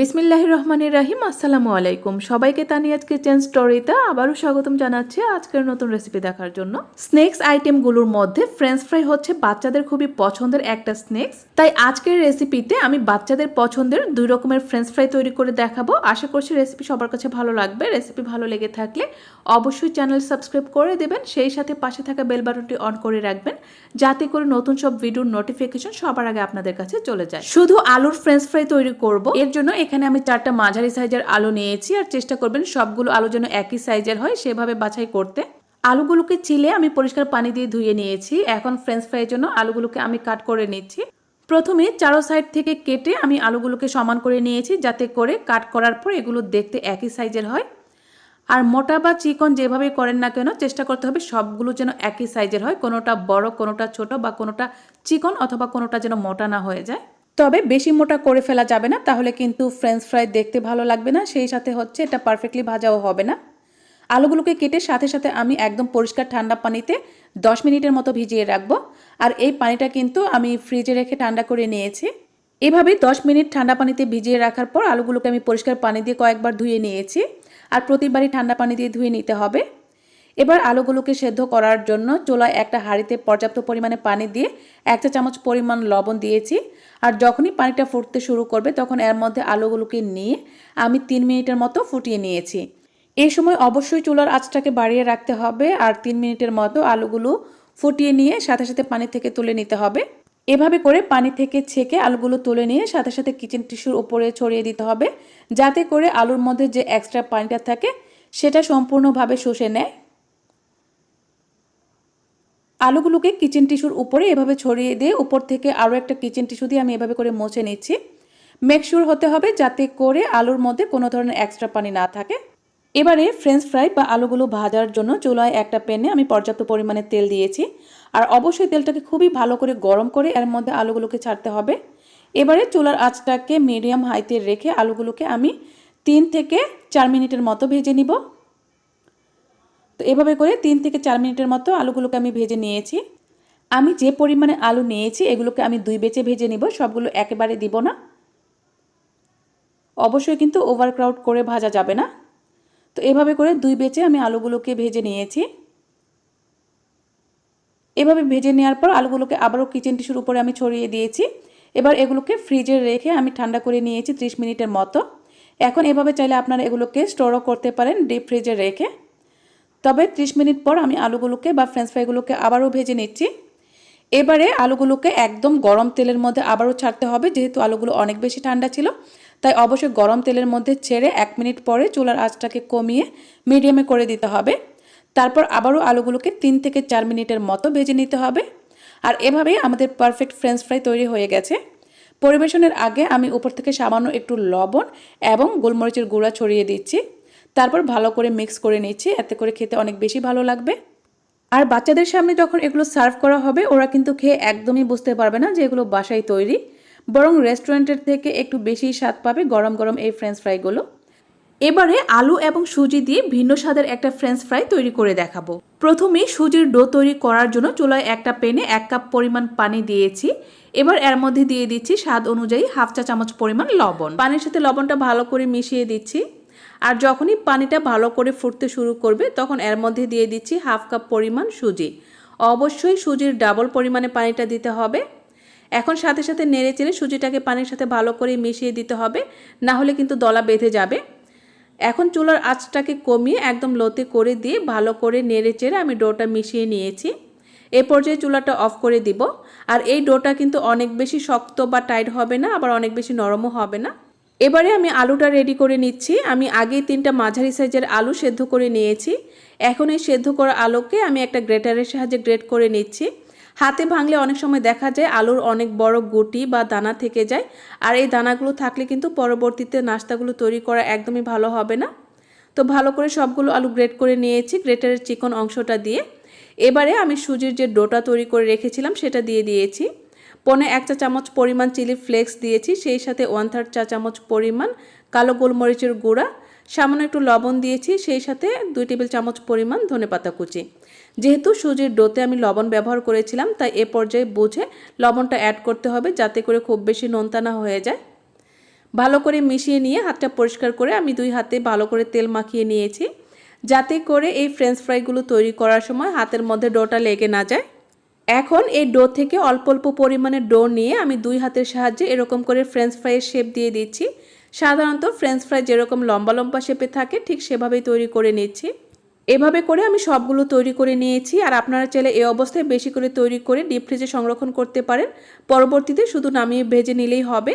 বিসমিল্লাহির রহমানির রাহিম, আসসালামু আলাইকুম। সবাইকে তানিয়াজ কিচেন স্টোরিতে আবারও স্বাগতম জানাচ্ছি আজকের নতুন রেসিপি দেখার জন্য। স্নেক্স আইটেমগুলোর মধ্যে ফ্রেঞ্চ ফ্রাই হচ্ছে বাচ্চাদের খুবই পছন্দের একটা স্নেক্স তাই আজকের রেসিপিতে আমি বাচ্চাদের পছন্দের দুই রকমের ফ্রেঞ্চ ফ্রাই তৈরি করে দেখাবো। আশা করছি রেসিপি সবার কাছে ভালো লাগবে। রেসিপি ভালো লেগে থাকলে অবশ্যই চ্যানেল সাবস্ক্রাইব করে দেবেন। সেই সাথে পাশে থাকা বেল বাটনটি অন করে রাখবেন। যাতে করে নতুন সব ভিডিওর নোটিফিকেশন সবার আগে আপনাদের কাছে চলে যায়। শুধু আলুর ফ্রেঞ্চ ফ্রাই তৈরি করব। এর জন্য এখানে আমি চারটা মাঝারি সাইজের আলু নিয়েছি আর চেষ্টা করবেন সবগুলো আলু যেন একই সাইজের হয় সেভাবে বাছাই করতে। আলুগুলোকে চিলে আমি পরিষ্কার পানি দিয়ে ধুয়ে নিয়েছি। এখন ফ্রেঞ্চ ফ্রাইয়ের জন্য আলুগুলোকে আমি কাট করে নিচ্ছি। প্রথমে চারো সাইড থেকে কেটে আমি আলুগুলোকে সমান করে নিয়েছি যাতে করে কাট করার পর এগুলো দেখতে একই সাইজের হয়। আর মোটা বা চিকন যেভাবে করেন না কেন চেষ্টা করতে হবে সবগুলো যেন একই সাইজের হয়, কোনোটা বড়, কোনোটা ছোট বা কোনোটা চিকন অথবা কোনোটা যেন মোটা না হয়ে যায়। তবে বেশি মোটা করে ফেলা যাবে না, তাহলে কিন্তু ফ্রেঞ্চ ফ্রাই দেখতে ভালো লাগবে না। সেই সাথে হচ্ছে এটা পারফেক্টলি ভাজাও হবে না। আলুগুলোকে কেটে সাথে সাথে আমি একদম পরিষ্কার ঠান্ডা পানিতে দশ মিনিটের মতো ভিজিয়ে রাখব। আর এই পানিটা কিন্তু আমি ফ্রিজে রেখে ঠান্ডা করে নিয়েছি। এভাবে দশ মিনিট ঠান্ডা পানিতে ভিজিয়ে রাখার পর আলুগুলোকে আমি পরিষ্কার পানি দিয়ে কয়েকবার ধুয়ে নিয়েছি। আর প্রতিবারই ঠান্ডা পানি দিয়ে ধুয়ে নিতে হবে। এবার আলুগুলোকে সেদ্ধ করার জন্য চুলায় একটা হাঁড়িতে পর্যাপ্ত পরিমাণে পানি দিয়ে এক চা চামচ পরিমাণ লবণ দিয়েছি। আর যখনই পানিটা ফুটতে শুরু করবে, তখন এর মধ্যে আলুগুলোকে নিয়ে আমি তিন মিনিটের মতো ফুটিয়ে নিয়েছি। এই সময় অবশ্যই চুলার আঁচটাকে বাড়িয়ে রাখতে হবে আর তিন মিনিটের মতো আলুগুলো ফুটিয়ে নিয়ে সাথে সাথে পানি থেকে তুলে নিতে হবে। এভাবে করে পানি থেকে ছেঁকে আলুগুলো তুলে নিয়ে সাথে সাথে কিচেন টিস্যুর উপরে ছড়িয়ে দিতে হবে। যাতে করে আলুর মধ্যে যে এক্সট্রা পানিটা থাকে, সেটা সম্পূর্ণভাবে শুষে নেয়। আলুগুলোকে কিচেন টিস্যুর উপরে এভাবে ছড়িয়ে দিয়ে উপর থেকে আরও একটা কিচেন টিস্যু দিয়ে আমি এভাবে করে মুছে নিচ্ছি। মেকশিওর হতে হবে যাতে করে আলুর মধ্যে কোনো ধরনের এক্সট্রা পানি না থাকে। এবারে ফ্রেঞ্চ ফ্রাই বা আলুগুলো ভাজার জন্য চুলায় একটা প্যানে আমি পর্যাপ্ত পরিমাণে তেল দিয়েছি। আর অবশ্যই তেলটাকে খুবই ভালো করে গরম করে এর মধ্যে আলুগুলোকে ছাড়তে হবে। এবারে চুলার আঁচটাকে মিডিয়াম হাইতে রেখে আলুগুলোকে আমি তিন থেকে চার মিনিটের মতো ভেজে নিব। তো এভাবে করে তিন থেকে চার মিনিটের মতো আলুগুলোকে আমি ভেজে নিয়েছি। আমি যে পরিমাণে আলু নিয়েছি, এগুলোকে আমি দুই বেচে ভেজে নিব, সবগুলো একেবারে দিব না। অবশ্যই কিন্তু ওভারক্রাউড করে ভাজা যাবে না। তো এভাবে করে দুই বেচে আমি আলুগুলোকে ভেজে নিয়েছি। এভাবে ভেজে নেওয়ার পর আলুগুলোকে আবারও কিচেন টিস্যুর উপরে আমি ছড়িয়ে দিয়েছি। এবার এগুলোকে ফ্রিজে রেখে আমি ঠান্ডা করে নিয়েছি 30 মিনিটের মতো। এখন এভাবে চাইলে আপনারা এগুলোকে স্টোরও করতে পারেন ডিপ ফ্রিজে রেখে। তবে 30 মিনিট পর আমি আলুগুলোকে বা ফ্রেঞ্চ ফ্রাইগুলোকে আবারও ভেজে নিচ্ছি। এবারে আলুগুলোকে একদম গরম তেলের মধ্যে আবারও ছাড়তে হবে, যেহেতু আলুগুলো অনেক বেশি ঠান্ডা ছিল। তাই অবশ্যই গরম তেলের মধ্যে ছেড়ে এক মিনিট পরে চুলার আঁচটাকে কমিয়ে মিডিয়ামে করে দিতে হবে। তারপর আবারও আলুগুলোকে তিন থেকে চার মিনিটের মতো ভেজে নিতে হবে। আর এভাবেই আমাদের পারফেক্ট ফ্রেঞ্চ ফ্রাই তৈরি হয়ে গেছে। পরিবেশনের আগে আমি উপর থেকে সামান্য একটু লবণ এবং গোলমরিচের গুঁড়া ছড়িয়ে দিচ্ছি। তারপর ভালো করে মিক্স করে নিচ্ছি, এতে করে খেতে অনেক বেশি ভালো লাগবে। আর বাচ্চাদের সামনে যখন এগুলো সার্ভ করা হবে, ওরা কিন্তু খেয়ে একদমই বুঝতে পারবে না যে এগুলো বাসায় তৈরি। বরং রেস্টুরেন্টের থেকে একটু বেশি স্বাদ পাবে গরম গরম এই ফ্রেঞ্চ ফ্রাইগুলো এবারে আলু এবং সুজি দিয়ে ভিন্ন স্বাদের একটা ফ্রেঞ্চ ফ্রাই তৈরি করে দেখাবো। প্রথমে সুজির ডো তৈরি করার জন্য চুলায় একটা পেনে এক কাপ পরিমাণ পানি দিয়েছি। এবার এর মধ্যে দিয়ে দিচ্ছি স্বাদ অনুযায়ী হাফ চা চামচ পরিমাণ লবণ। পানির সাথে লবণটা ভালো করে মিশিয়ে দিচ্ছি। আর যখনই পানিটা ভালো করে ফুটতে শুরু করবে, তখন এর মধ্যে দিয়ে দিচ্ছি হাফ কাপ পরিমাণ সুজি। অবশ্যই সুজির ডাবল পরিমাণে পানিটা দিতে হবে। এখন সাথে সাথে নেড়ে চেড়ে সুজিটাকে পানির সাথে ভালো করে মিশিয়ে দিতে হবে, না হলে কিন্তু দলা বেঁধে যাবে। এখন চুলার আঁচটাকে কমিয়ে একদম লোতে করে দিয়ে ভালো করে নেড়ে চেড়ে আমি ডোটা মিশিয়ে নিয়েছি। এ পর্যায়ে চুলাটা অফ করে দিব। আর এই ডোটা কিন্তু অনেক বেশি শক্ত বা টাইট হবে না, আবার অনেক বেশি নরমও হবে না। এবারে আমি আলুটা রেডি করে নিচ্ছি। আমি আগেই তিনটা মাঝারি সাইজের আলু সেদ্ধ করে নিয়েছি। এখন এই সেদ্ধ করা আলুকে আমি একটা গ্রেটারের সাহায্যে গ্রেট করে নিচ্ছি। হাতে ভাঙলে অনেক সময় দেখা যায় আলুর অনেক বড় গুটি বা দানা থেকে যায়। আর এই দানাগুলো থাকলে কিন্তু পরবর্তীতে নাস্তাগুলো তৈরি করা একদমই ভালো হবে না। তো ভালো করে সবগুলো আলু গ্রেট করে নিয়েছি গ্রেটারের চিকন অংশটা দিয়ে। এবারে আমি সুজির যে ডোটা তৈরি করে রেখেছিলাম সেটা দিয়ে দিয়েছি। পনে এক চা চামচ পরিমাণ চিলি ফ্লেক্স দিয়েছি, সেই সাথে ওয়ান থার্ড চা চামচ পরিমাণ কালো গোলমরিচের গুঁড়া, সামান্য একটু লবণ দিয়েছি, সেই সাথে দুই টেবিল চামচ পরিমাণ ধনেপাতা কুচি। যেহেতু সুজির ডোতে আমি লবণ ব্যবহার করেছিলাম, তাই এ পর্যায়ে বুঝে লবণটা অ্যাড করতে হবে যাতে করে খুব বেশি নোনতা হয়ে যায়। ভালো করে মিশিয়ে নিয়ে হাতটা পরিষ্কার করে আমি দুই হাতে ভালো করে তেল মাখিয়ে নিয়েছি, যাতে করে এই ফ্রেঞ্চ ফ্রাইগুলো তৈরি করার সময় হাতের মধ্যে ডোটা লেগে না যায়। এখন এই ডো থেকে অল্প অল্প পরিমাণে ডো নিয়ে আমি দুই হাতের সাহায্যে এরকম করে ফ্রেঞ্চ ফ্রাইয়ের শেপ দিয়ে দিচ্ছি। সাধারণত ফ্রেঞ্চ ফ্রাই যেরকম লম্বা লম্বা শেপে থাকে, ঠিক সেভাবেই তৈরি করে নিচ্ছি। এভাবে করে আমি সবগুলো তৈরি করে নিয়েছি আর আপনারা চাইলে এই অবস্থায় বেশি করে তৈরি করে ডিপ ফ্রিজে সংরক্ষণ করতে পারেন। পরবর্তীতে শুধু নামিয়ে ভেজে নিলেই হবে।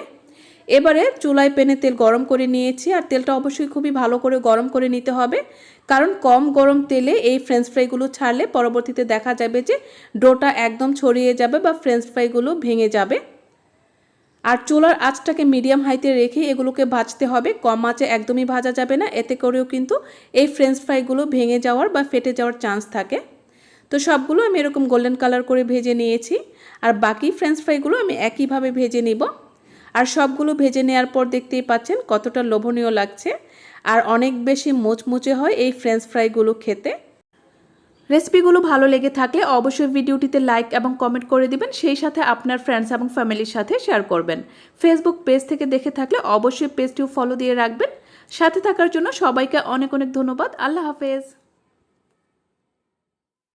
এবারে চুলায় পেনে তেল গরম করে নিয়েছি আর তেলটা অবশ্যই খুবই ভালো করে গরম করে নিতে হবে। কারণ কম গরম তেলে এই ফ্রেঞ্চ ফ্রাইগুলো ছাড়লে পরবর্তীতে দেখা যাবে যে ডোটা একদম ছড়িয়ে যাবে বা ফ্রেঞ্চ ফ্রাইগুলো ভেঙে যাবে। আর চুলার আঁচটাকে মিডিয়াম হাইতে রেখে এগুলোকে ভাজতে হবে। কম আঁচে একদমই ভাজা যাবে না। এতে করেও কিন্তু এই ফ্রেঞ্চ ফ্রাইগুলো ভেঙে যাওয়ার বা ফেটে যাওয়ার চান্স থাকে। তো সবগুলো আমি এরকম গোল্ডেন কালার করে ভেজে নিয়েছি। আর বাকি ফ্রেঞ্চ ফ্রাইগুলো আমি একইভাবে ভেজে নিব। আর সবগুলো ভেজে নেওয়ার পর দেখতেই পাচ্ছেন কতটা লোভনীয় লাগছে। আর অনেক বেশি মুচমুচে হয় এই ফ্রেঞ্চ ফ্রাইগুলো খেতে। রেসিপিগুলো ভালো লেগে থাকলে অবশ্যই ভিডিওটিতে লাইক এবং কমেন্ট করে দিবেন, সেই সাথে আপনার ফ্রেন্ডস এবং ফ্যামিলির সাথে শেয়ার করবেন। ফেসবুক পেজ থেকে দেখে থাকলে অবশ্যই পেজটিও ফলো দিয়ে রাখবেন। সাথে থাকার জন্য সবাইকে অনেক অনেক ধন্যবাদ। আল্লাহ হাফেজ।